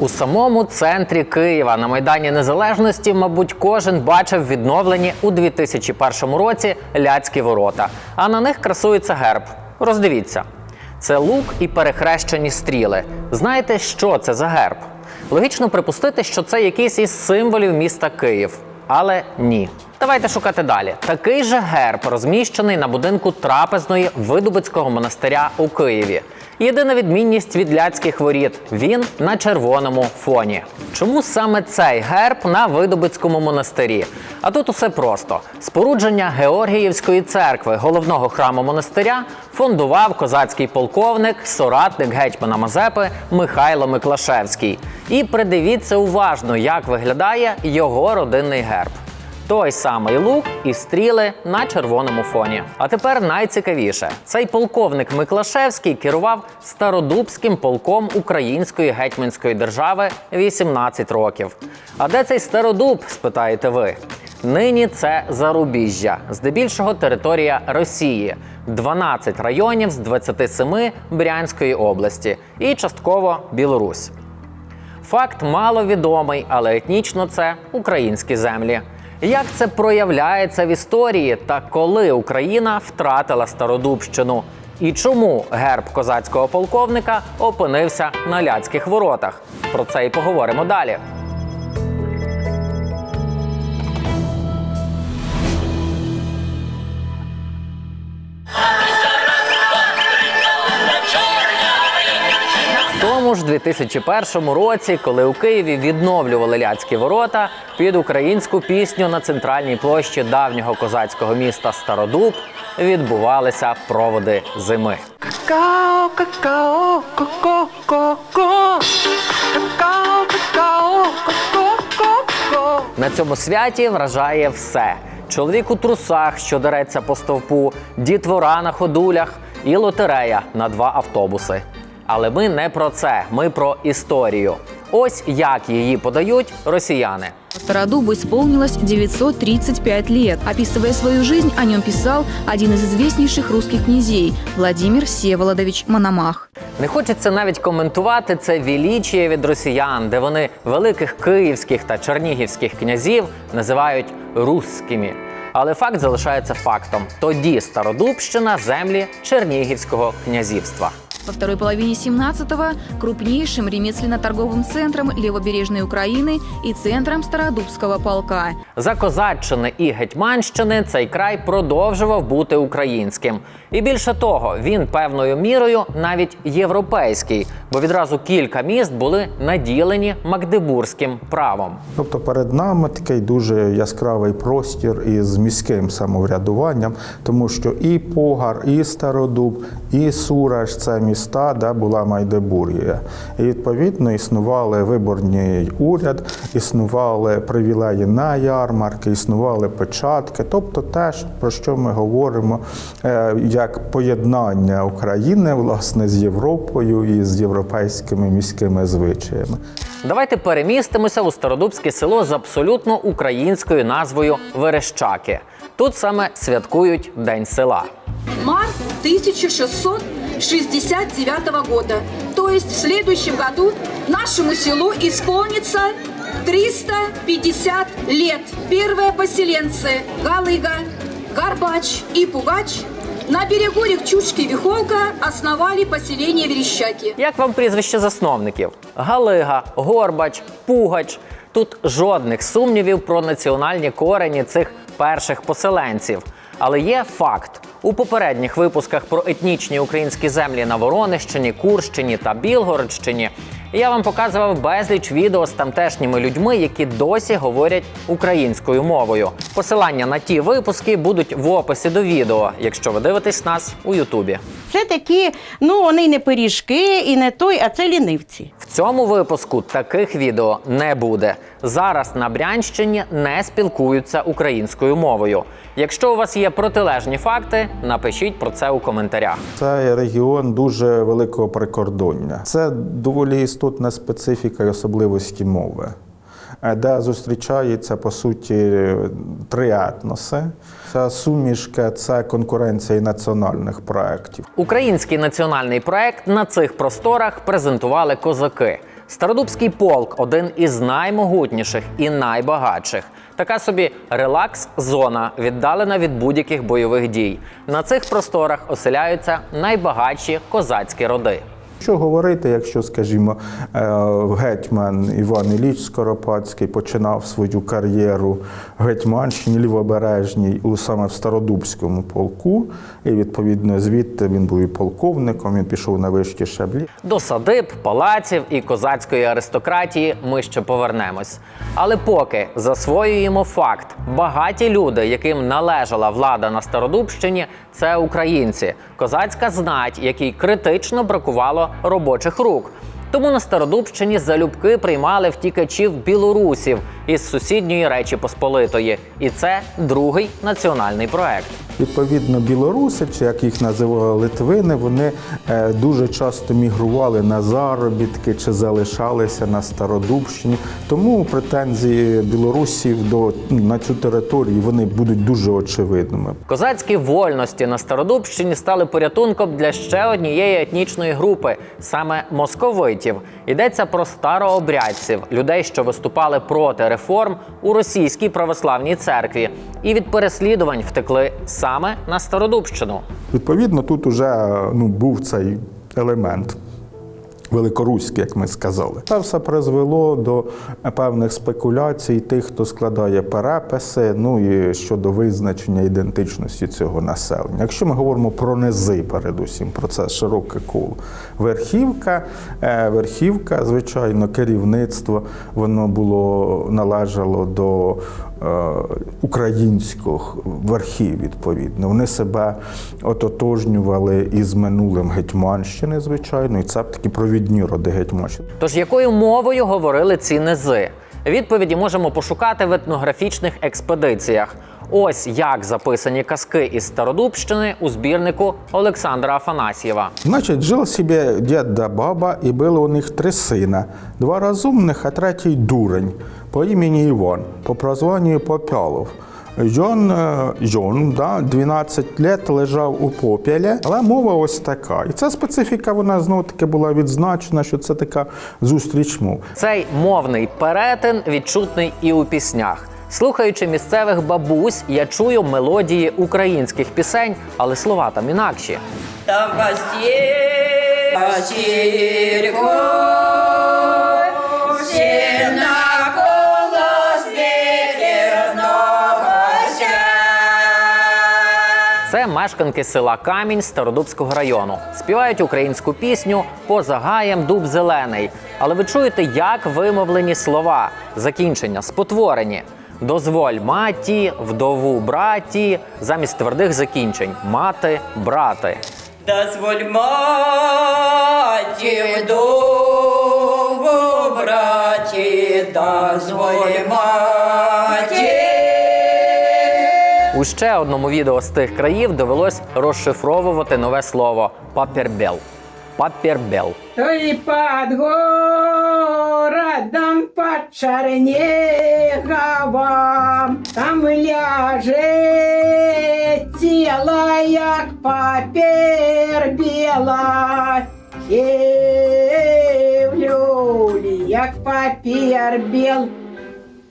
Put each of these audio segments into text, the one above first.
У самому центрі Києва на Майдані Незалежності, мабуть, кожен бачив відновлені у 2001 році ляцькі ворота. А на них красується герб. Роздивіться. Це лук і перехрещені стріли. Знаєте, що це за герб? Логічно припустити, що це якийсь із символів міста Київ. Але ні. Давайте шукати далі. Такий же герб розміщений на будинку трапезної Видубицького монастиря у Києві. Єдина відмінність від ляцьких воріт він на червоному фоні. Чому саме цей герб на Видубицькому монастирі? А тут усе просто: спорудження Георгіївської церкви, головного храму монастиря, фондував козацький полковник, соратник гетьмана Мазепи Михайло Миклашевський. І придивіться уважно, як виглядає його родинний герб. Той самий лук і стріли на червоному фоні. А тепер найцікавіше: цей полковник Миклашевський керував стародубським полком української гетьманської держави 18 років. А де цей стародуб? спитаєте ви. Нині це Зарубіжжя, здебільшого територія Росії, 12 районів з 27 Брянської області і частково Білорусь. Факт маловідомий, але етнічно це українські землі. Як це проявляється в історії та коли Україна втратила Стародубщину? І чому герб козацького полковника опинився на ляцьких воротах? Про це і поговоримо далі. Тому ж 2001 році, коли у Києві відновлювали ляцькі ворота, під українську пісню на центральній площі давнього козацького міста Стародуб відбувалися проводи зими. Какао, какао, ко-ко, ко-ко. Какао, какао, ко-ко, ко-ко. На цьому святі вражає все: чоловік у трусах, що дереться по стовпу, дітвора на ходулях і лотерея на два автобуси. Але ми не про це, ми про історію. Ось як її подають росіяни. Стародубу исполнилось 935 лет. Описывая свою жизнь, о нем писал один из известнейших русских князей Владимир Всеволодович Мономах. Не хочеться навіть коментувати це вілічіє від росіян, де вони великих київських та чернігівських князів називають русскими. Але факт залишається фактом: тоді Стародубщина землі Чернігівського князівства. Во второй половине 17-го крупнейшим ремесленно-торговым центром левобережной Украины и центром Стародубского полка. За козаччини і гетьманщини цей край продовжував бути українським. І більше того, він певною мірою навіть європейський, бо відразу кілька міст були наділені магдебурзьким правом. Тобто перед нами такий дуже яскравий простір із міським самоврядуванням, тому що і Погар, і Стародуб, і Сураж це міста, де була Майдебургія. І відповідно існували виборний уряд, існували привілеї на ярмарки, існували печатки, тобто те, про що ми говоримо е, як поєднання України власне з Європою і з європейськими міськими звичаями. Давайте перемістимося у стародубське село з абсолютно українською назвою Верещаки. Тут саме святкують День села. март 1669 года. То есть в следующем году нашему селу исполнится 350 лет. Первые поселенцы Галыга, Горбач и Пугач на берегу речушки Вихолка основали поселение Верещаки. Як вам прізвище засновників? Галига, Горбач, Пугач. Тут жодних сумнівів про національні корені цих перших поселенців. Але є факт: у попередніх випусках про етнічні українські землі на Воронищині, Курщині та Білгородщині я вам показував безліч відео з тамтешніми людьми, які досі говорять українською мовою. Посилання на ті випуски будуть в описі до відео, якщо ви дивитесь нас у Ютубі. Це такі, ну вони не пиріжки і не той, а це лінивці. В цьому випуску таких відео не буде. Зараз на Брянщині не спілкуються українською мовою. Якщо у вас є протилежні факти, напишіть про це у коментарях. Це регіон дуже великого прикордоння. Це доволі істотна специфіка і особливості мови, е, де зустрічаються по суті три етноси. Це сумішка, це конкуренція національних проєктів. Український національний проект на цих просторах презентували козаки. Стародубський полк один із наймогутніших і найбагатших. Така собі релакс-зона, віддалена від будь-яких бойових дій. На цих просторах оселяються найбагатші козацькі роди. Що говорити, якщо, скажімо, е, гетьман Іван Ілліч Скоропадський починав свою кар'єру в Гетьманщині лівобережній у саме в Стародубському полку, і відповідно звідти він був і полковником, він пішов на вищі шаблі. До садиб, палаців і козацької аристократії ми ще повернемось. Але поки засвоюємо факт: багаті люди, яким належала влада на Стародубщині, це українці, козацька знать, якій критично бракувало робочих рук. Тому на Стародубщині залюбки приймали втікачів білорусів із сусідньої Речі Посполитої, і це другий національний проект. Відповідно, білоруси, чи як їх називали литвини, вони е, дуже часто мігрували на заробітки чи залишалися на Стародубщині. Тому претензії білорусів до ну, на цю територію вони будуть дуже очевидними. Козацькі вольності на Стародубщині стали порятунком для ще однієї етнічної групи, саме московитів. Йдеться про старообрядців, людей, що виступали проти реформ у російській православній церкві, і від переслідувань втекли саме на Стародубщину. Відповідно, тут уже ну, був цей елемент. Великоруський, як ми сказали, це все призвело до певних спекуляцій тих, хто складає переписи, ну і щодо визначення ідентичності цього населення. Якщо ми говоримо про низи, передусім про це широке коло. Верхівка, е, верхівка, звичайно, керівництво, воно було належало до українських верхів, відповідно. Вони себе ототожнювали із минулим Гетьманщини, звичайно, і це такі провідні роди Гетьманщини. Тож якою мовою говорили ці низи? Відповіді можемо пошукати в етнографічних експедиціях. Ось як записані казки із Стародубщини у збірнику Олександра Афанасьєва. Значить, жив собі дід да баба, і було у них три сина: два розумних, а третій дурень по імені Іван, по прозванню Попялов. Жон, е, Жон да, 12 лет лежав у попілі, але мова ось така. І ця специфіка, вона знову таки була відзначена, що це така зустріч мов. Цей мовний перетин відчутний і у піснях. Слухаючи місцевих бабусь, я чую мелодії українських пісень, але слова там інакші. Там Це мешканки села Камінь Стародубського району. Співають українську пісню Поза гаєм дуб зелений. Але ви чуєте, як вимовлені слова, закінчення, спотворені. Дозволь маті, вдову браті, замість твердих закінчень мати, брати. Дозволь маті вдову, браті, дозволь маті. У ще одному відео з тих країв довелось розшифровувати нове слово папірбел. Папірбел. То и под городом, под Черниговом, там ляже тіло, як папір біла. Як папір біл.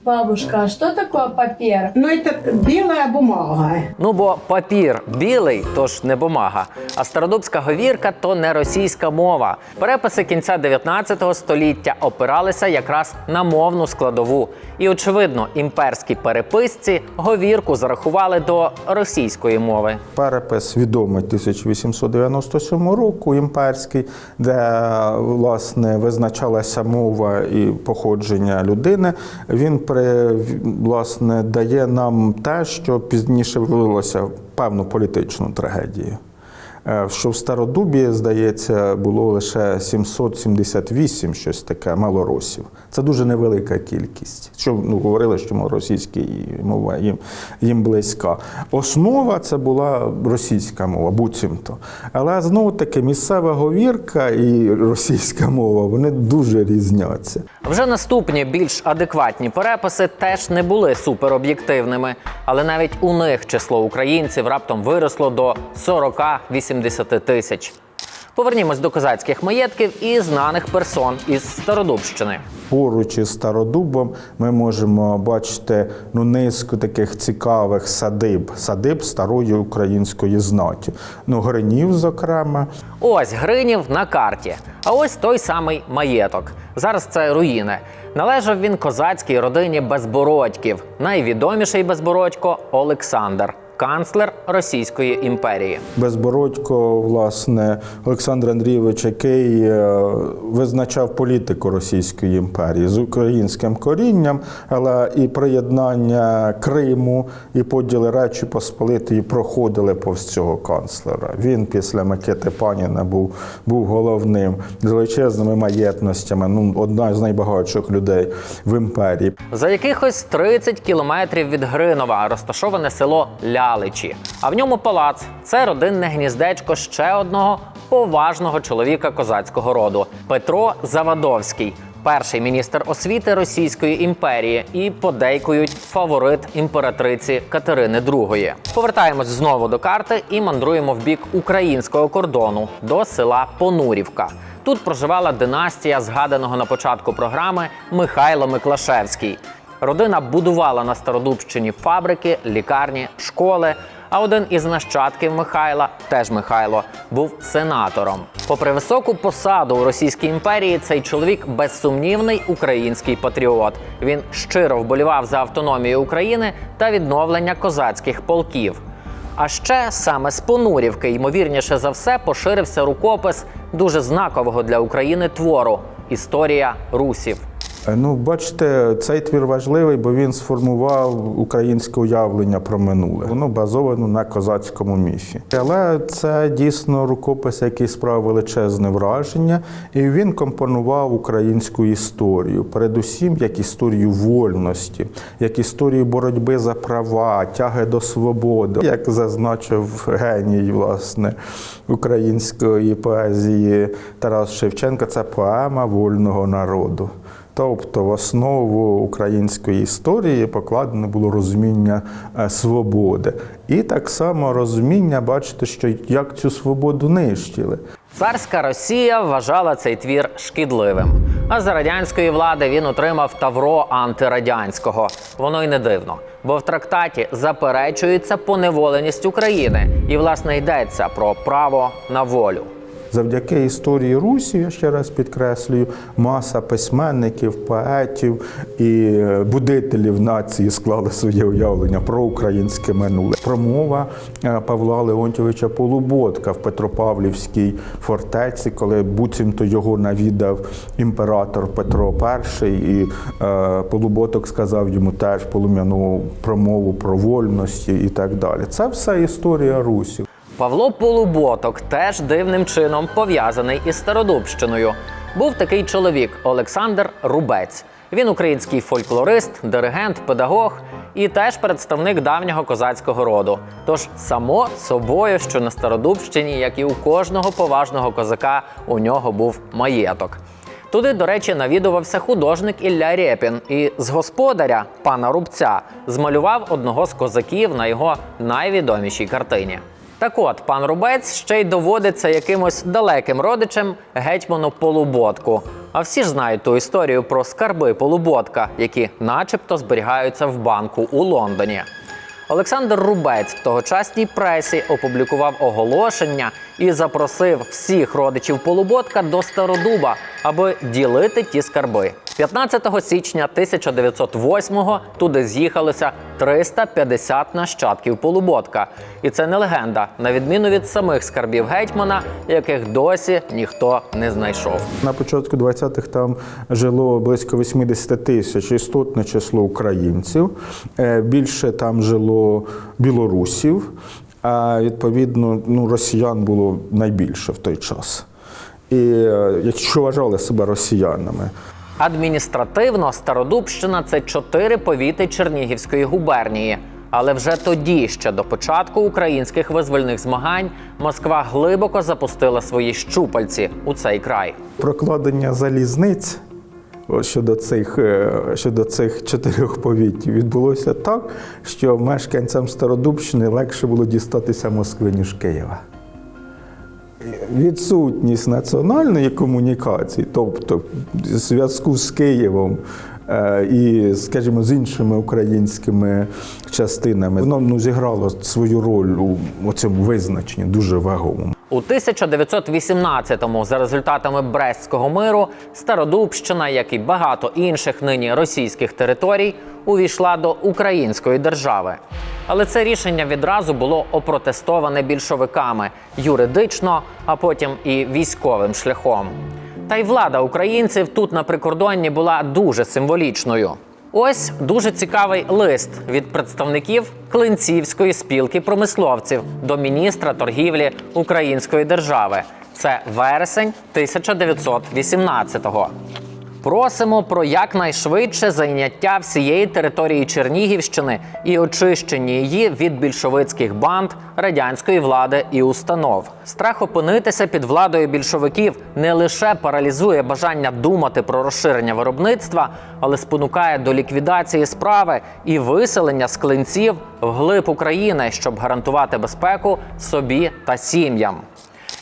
Бабушка, а что такое папер? Ну, это белая бумага. Ну бо папір білий, тож не бумага. А стародубська говірка то не російська мова. Переписи кінця 19 століття опиралися якраз на мовну складову. І очевидно, імперські переписці говірку зарахували до російської мови. Перепис відомий 1897 року, імперський, де власне визначалася мова і походження людини. Він власне дає нам те, що пізніше вилилося в певну політичну трагедію. Е, Що в Стародубі, здається, було лише 778 щось таке малоросів. Це дуже невелика кількість. Що ну, говорили, що малоросійська мова їм, їм близька. Основа це була російська мова, буцімто. Але знову таки місцева говірка і російська мова вони дуже різняться. Вже наступні більш адекватні переписи теж не були супероб'єктивними, але навіть у них число українців раптом виросло до 40-80 тисяч. Повернімось до козацьких маєтків і знаних персон із Стародубщини. Поруч із Стародубом ми можемо бачити ну, низку таких цікавих садиб, садиб старої української знаті. Ну, Гринів, зокрема, Ось Гринів на карті. А ось той самий маєток. Зараз це руїни. Належав він козацькій родині Безбородьків. Найвідоміший Безбородько Олександр, канцлер Російської імперії. Безбородько, власне, Олександр Андрійович, який е, визначав політику Російської імперії з українським корінням, але і приєднання Криму, і поділи Речі Посполитої проходили повз цього канцлера. Він після Микити Паніна був, був головним з величезними маєтностями. Ну, одна з найбагатших людей в імперії. За якихось 30 кілометрів від Гринова розташоване село Ляличі. А в ньому палац це родинне гніздечко ще одного поважного чоловіка козацького роду Петро Завадовський. Перший міністр освіти Російської імперії і подейкують фаворит імператриці Катерини II. Повертаємось знову до карти і мандруємо в бік українського кордону до села Понурівка. Тут проживала династія згаданого на початку програми Михайло Миклашевський. Родина будувала на Стародубщині фабрики, лікарні, школи. А один із нащадків Михайла, теж Михайло, був сенатором. Попри високу посаду у Російській імперії, цей чоловік безсумнівний український патріот. Він щиро вболівав за автономію України та відновлення козацьких полків. А ще саме з Понурівки, ймовірніше за все, поширився рукопис дуже знакового для України твору Історія русів. Е, Ну, бачите, цей твір важливий, бо він сформував українське уявлення про минуле. Воно базовано на козацькому міфі. Але це дійсно рукопис, який справив величезне враження, і він компонував українську історію, передусім як історію вольності, як історію боротьби за права, тяги до свободи, як зазначив геній власне української поезії Тарас Шевченко. Це поема вольного народу. Тобто в основу української історії покладено було розуміння е, свободи. І так само розуміння, бачите, що як цю свободу нищили. Царська Росія вважала цей твір шкідливим. А за радянської влади він отримав тавро антирадянського. Воно й не дивно, бо в трактаті заперечується поневоленість України, і власне йдеться про право на волю. Завдяки історії Русі, я ще раз підкреслюю, маса письменників, поетів і е, будителів нації склали своє уявлення про українське минуле. Промова е, Павла Леонтьовича Полуботка в Петропавлівській фортеці, коли буцімто його навідав імператор Петро І, і е, Полуботок сказав йому теж полум'яну промову про вольності і так далі. Це все історія Русі. Павло Полуботок теж дивним чином пов'язаний із Стародубщиною. Був такий чоловік Олександр Рубець. Він український фольклорист, диригент, педагог і теж представник давнього козацького роду. Тож само собою, що на Стародубщині, як і у кожного поважного козака, у нього був маєток. Туди, до речі, навідувався художник Ілля Рєпін і з господаря пана Рубця змалював одного з козаків на його найвідомішій картині. Так от, пан Рубець ще й доводиться якимось далеким родичем гетьману Полуботку. А всі ж знають ту історію про скарби Полуботка, які начебто зберігаються в банку у Лондоні. Олександр Рубець в тогочасній пресі опублікував оголошення і запросив всіх родичів Полуботка до Стародуба, аби ділити ті скарби. 15 січня 1908-го туди з'їхалося 350 нащадків Полуботка. І це не легенда, на відміну від самих скарбів гетьмана, яких досі ніхто не знайшов. На початку 20-х там жило близько 80 тисяч істотне число українців. Е, Більше там жило білорусів, а відповідно ну, росіян було найбільше в той час. І е, якщо вважали себе росіянами. Адміністративно Стародубщина це чотири повіти Чернігівської губернії. Але вже тоді, ще до початку українських визвольних змагань, Москва глибоко запустила свої щупальці у цей край. Прокладення залізниць щодо цих, е, щодо цих чотирьох повітів відбулося так, що мешканцям Стародубщини легше було дістатися Москви, ніж Києва. відсутність національної комунікації, тобто зв'язку з Києвом е, і, скажімо, з іншими українськими частинами, воно ну, зіграло свою роль у цьому визначенні дуже вагомому. У 1918-му, за результатами Брестського миру, Стародубщина, як і багато інших нині російських територій, увійшла до української держави. Але це рішення відразу було опротестоване більшовиками юридично, а потім і військовим шляхом. Та й влада українців тут на прикордонні була дуже символічною. Ось дуже цікавий лист від представників Клинцівської спілки промисловців до міністра торгівлі Української держави. Це вересень 1918-го. Просимо про якнайшвидше зайняття всієї території Чернігівщини і очищення її від більшовицьких банд, радянської влади і установ. Страх опинитися під владою більшовиків не лише паралізує бажання думати про розширення виробництва, але спонукає до ліквідації справи і виселення з клинців вглиб України, щоб гарантувати безпеку собі та сім'ям.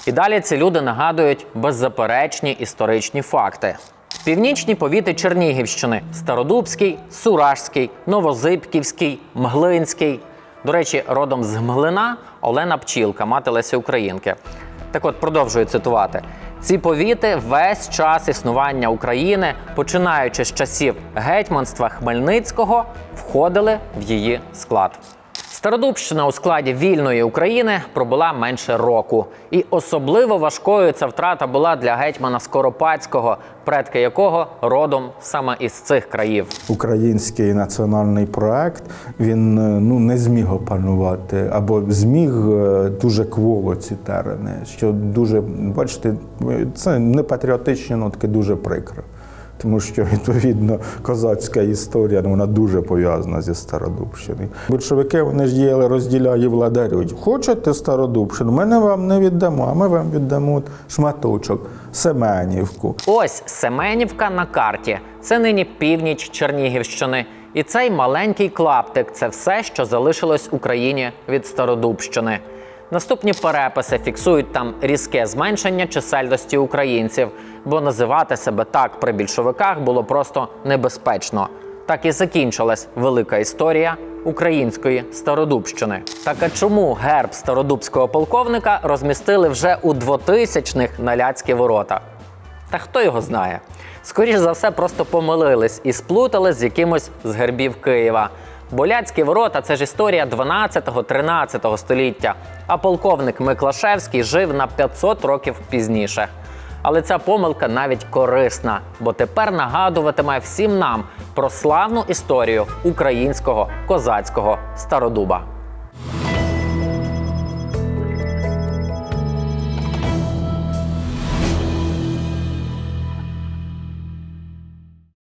І далі ці люди нагадують беззаперечні історичні факти. Північні повіти Чернігівщини Стародубський, Суражський, Новозибківський, Мглинський. До речі, родом з Мглина Олена Пчілка, мати Лесі Українки. Так от продовжую цитувати. Ці повіти весь час існування України, починаючи з часів гетьманства Хмельницького, входили в її склад. Стародубщина у складі вільної України пробула менше року, і особливо важкою ця втрата була для гетьмана Скоропадського, предки якого родом саме із цих країв. Український національний проект він е, ну не зміг опанувати або зміг е, дуже кволо ці терени. Що дуже бачите, це не патріотичні нотки, дуже прикро. Тому що відповідно козацька історія ну, вона дуже пов'язана зі Стародубщиною. Більшовики вони ж діяли, розділяють і владарюють. Хочете Стародубщину? Ми не вам не віддамо, а ми вам віддамо шматочок, Семенівку. Ось Семенівка на карті. Це нині північ Чернігівщини. І цей маленький клаптик це все, що залишилось Україні від Стародубщини. Наступні переписи фіксують там різке зменшення чисельності українців, бо називати себе так при більшовиках було просто небезпечно. Так і закінчилась велика історія української Стародубщини. Так а чому герб стародубського полковника розмістили вже у 2000-х на Ляцькі ворота? Та хто його знає? Скоріше за все, просто помилились і сплутали з якимось з гербів Києва. Боляцькі ворота це ж історія 12-13 століття, а полковник Миклашевський жив на 500 років пізніше. Але ця помилка навіть корисна, бо тепер нагадуватиме всім нам про славну історію українського козацького стародуба.